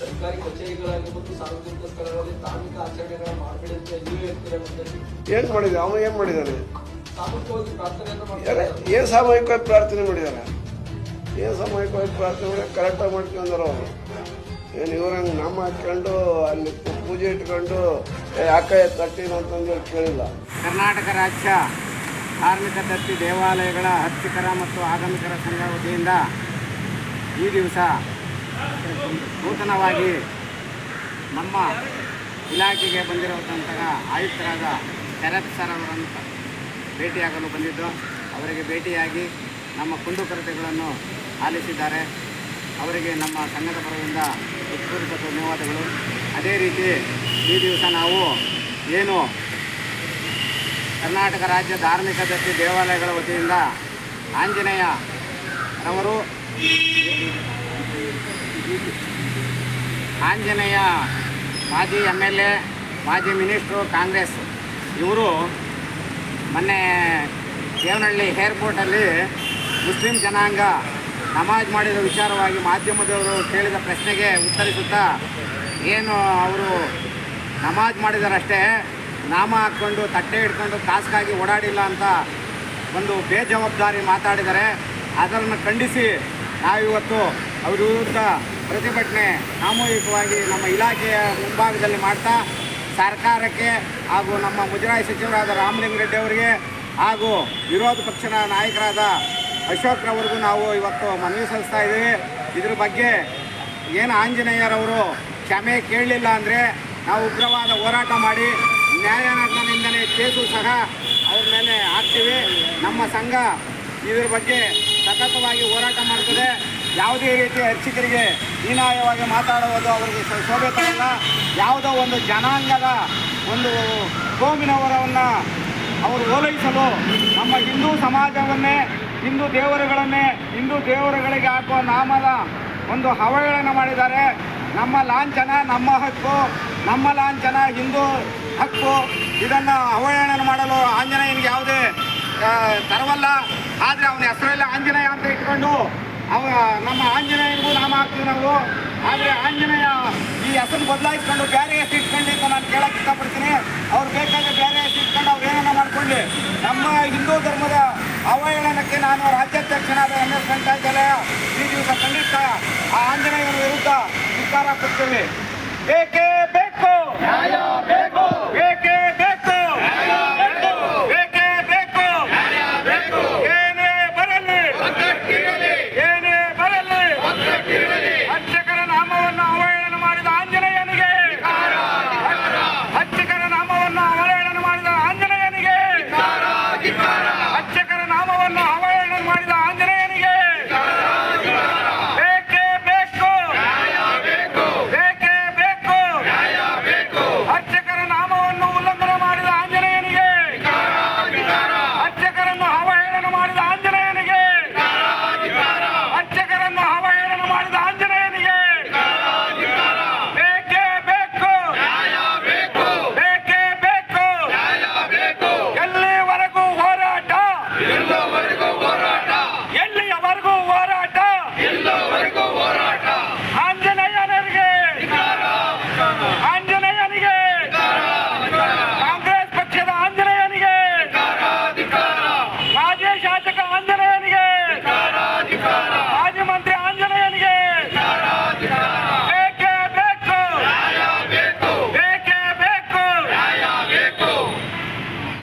ಸರ್ಕಾರಿ ಕಚೇರಿಗಳಾಗಿರ್ಬೋದು ಸಾರ್ವಜನಿಕ ಸ್ಥಳಗಳಲ್ಲಿ ಧಾರ್ಮಿಕ ಆಚರಣೆಗಳನ್ನ ಮಾಡಬೇಡಿ ಅಂತ ನೀವು ಹೇಳ್ತೀರಾ ಮತ್ತೆ ಏನು ಮಾಡಿದ ಅವ ಏನು ಮಾಡಿದ್ದಾನೆ ಸಾಮೂಹಿಕವಾಗಿ ಪ್ರಾರ್ಥನೆಯನ್ನು ಮಾಡ್ತಾರೆ ಏನು ಸಾಮೂಹಿಕವಾಗಿ ಪ್ರಾರ್ಥನೆ ಮಾಡಿದಾರೆ ಏನು ಸಾಮೂಹಿಕವಾಗಿ ಪ್ರಾರ್ಥನೆ ಮಾಡಿ ಕರೆಕ್ಟಾಗಿ ಮಾಡ್ಕೊಂಡಾರ ಅವರು. ಏನು ಇವ್ರಂಗೆ ನಮ್ಮ ಹಾಕ್ಕೊಂಡು ಅಲ್ಲಿ ಪೂಜೆ ಇಟ್ಕೊಂಡು ಯಾಕೆ ಅಕ್ಕ ತಟ್ಟಿನ ಅಂತಂದು ಕೇಳಿಲ್ಲ. ಕರ್ನಾಟಕ ರಾಜ್ಯ ಧಾರ್ಮಿಕ ದತ್ತಿ ದೇವಾಲಯಗಳ ಅರ್ಚಕರ ಮತ್ತು ಆಗಮಿಕರ ಸಂಘ ವತಿಯಿಂದ ಈ ದಿವಸ ನೂತನವಾಗಿ ನಮ್ಮ ಇಲಾಖೆಗೆ ಬಂದಿರುವಂತಹ ಆಯುಕ್ತರಾದ ಶರತ್ ಸರ್ ಅವರನ್ನು ಭೇಟಿಯಾಗಲು ಬಂದಿದ್ದು, ಅವರಿಗೆ ಭೇಟಿಯಾಗಿ ನಮ್ಮ ಕುಂದುಕೊರತೆಗಳನ್ನು ಆಲಿಸಿದ್ದಾರೆ. ಅವರಿಗೆ ನಮ್ಮ ಸಂಘದ ಪರದಿಂದ ಹೃತ್ಪೂರ್ವಕ ಧನ್ಯವಾದಗಳು. ಅದೇ ರೀತಿ ಈ ದಿವಸ ನಾವು ಏನು ಕರ್ನಾಟಕ ರಾಜ್ಯ ಧಾರ್ಮಿಕ ದತ್ತಿ ದೇವಾಲಯಗಳ ವತಿಯಿಂದ ಆಂಜನೇಯ ರವರು ಆಂಜನೇಯ, ಮಾಜಿ ಎಂ ಎಲ್ ಎ, ಮಾಜಿ ಮಿನಿಸ್ಟ್ರು, ಕಾಂಗ್ರೆಸ್ ಇವರು ಮೊನ್ನೆ ದೇವನಹಳ್ಳಿ ಏರ್ಪೋರ್ಟಲ್ಲಿ ಮುಸ್ಲಿಂ ಜನಾಂಗ ನಮಾಜ್ ಮಾಡಿದ ವಿಚಾರವಾಗಿ ಮಾಧ್ಯಮದವರು ಕೇಳಿದ ಪ್ರಶ್ನೆಗೆ ಉತ್ತರಿಸುತ್ತಾ ಏನು ಅವರು ನಮಾಜ್ ಮಾಡಿದಾರಷ್ಟೇ, ನಾಮ ಹಾಕ್ಕೊಂಡು, ತಟ್ಟೆ ಹಿಡ್ಕೊಂಡು ಕಾಸ್ಗಾಗಿ ಓಡಾಡಿಲ್ಲ ಅಂತ ಒಂದು ಬೇಜವಾಬ್ದಾರಿ ಮಾತಾಡಿದರೆ ಅದನ್ನು ಖಂಡಿಸಿ ನಾವಿವತ್ತು ಅವ್ರ ವಿರುದ್ಧ ಪ್ರತಿಭಟನೆ ಸಾಮೂಹಿಕವಾಗಿ ನಮ್ಮ ಇಲಾಖೆಯ ಮುಂಭಾಗದಲ್ಲಿ ಮಾಡ್ತಾ ಸರ್ಕಾರಕ್ಕೆ ಹಾಗೂ ನಮ್ಮ ಮುಜರಾಯಿ ಸಚಿವರಾದ ರಾಮಲಿಂಗರೆಡ್ಡಿ ಅವರಿಗೆ ಹಾಗೂ ವಿರೋಧ ಪಕ್ಷದ ನಾಯಕರಾದ ಅಶೋಕ್ರವರೆಗೂ ನಾವು ಇವತ್ತು ಮನವಿ ಸಲ್ಲಿಸ್ತಾ ಇದ್ದೀವಿ. ಇದ್ರ ಬಗ್ಗೆ ಏನು ಆಂಜನೇಯರವರು ಕ್ಷಮೆ ಕೇಳಲಿಲ್ಲ ಅಂದರೆ ನಾವು ಉಗ್ರವಾದ ಹೋರಾಟ ಮಾಡಿ ನ್ಯಾಯಾಲಯದಿಂದಲೇ ಕೇಸು ಸಹ ಅವ್ರ ಮೇಲೆ ಹಾಕ್ತೀವಿ. ನಮ್ಮ ಸಂಘ ಇದ್ರ ಬಗ್ಗೆ ಸತತವಾಗಿ ಹೋರಾಟ ಮಾಡ್ತದೆ. ಯಾವುದೇ ರೀತಿ ಅರ್ಚಕರಿಗೆ ಹೀನಾಯವಾಗಿ ಮಾತಾಡುವುದು ಅವರಿಗೆ ಶೋಭೆ ತರಲ್ಲ. ಯಾವುದೋ ಒಂದು ಜನಾಂಗದ ಒಂದು ಗೋವಿನವರವನ್ನು ಅವರು ಓಲೈಸಲು ನಮ್ಮ ಹಿಂದೂ ಸಮಾಜವನ್ನೇ, ಹಿಂದೂ ದೇವರುಗಳನ್ನೇ, ಹಿಂದೂ ದೇವರುಗಳಿಗೆ ಹಾಕುವ ನಾಮದ ಒಂದು ಅವಹೇಳನ ಮಾಡಿದ್ದಾರೆ. ನಮ್ಮ ಲಾಂಛನ, ನಮ್ಮ ಹಕ್ಕು, ನಮ್ಮ ಲಾಂಛನ, ಹಿಂದೂ ಹಕ್ಕು, ಇದನ್ನು ಅವಹೇಳನ ಮಾಡಲು ಆಂಜನೇಯನಿಗೆ ಯಾವುದೇ ತರವಲ್ಲ. ಆದರೆ ಅವನ ಹೆಸರಲ್ಲಿ ಆಂಜನೇಯ ಅಂತ ಇಟ್ಕೊಂಡು ಅವ ನಮ್ಮ ಆಂಜನೇಯನಿಗೂ ನಾಮ ಹಾಕ್ತೀವಿ ನಾವು ಆದರೆ ಆಂಜನೇಯ ಈ ಹೆಸರು ಬದಲಾಯಿಸ್ಕೊಂಡು ಬೇರೆ ಹೆಸರು ಇಟ್ಕೊಂಡು ಅಂತ ನಾನು ಕೇಳಕ್ಕೆ ಇಷ್ಟಪಡ್ತೀನಿ. ಅವ್ರು ಬೇಕಾದ್ರೆ ಬೇರೆ ಹೆಸರು ಇಟ್ಕೊಂಡು ಅವ್ರು ಏನನ್ನ ಮಾಡ್ಕೊಳ್ಳಿ. ನಮ್ಮ ಹಿಂದೂ ಧರ್ಮದ ಅವಹೇಳನಕ್ಕೆ ನಾನು ರಾಜ್ಯಾಧ್ಯಕ್ಷನಾದ ಎಂ ಎಸ್ ವೆಂಕಟಾಚಲಯ ಈ ದಿವಸ ಖಂಡಿತ ಆ ಆಂಜನೇಯನ ವಿರುದ್ಧ ಧಿಕ್ಕಾರ ಕೊಡ್ತೀವಿ ಬೇಕು? ಬೇಕು. ಬೇಕೇ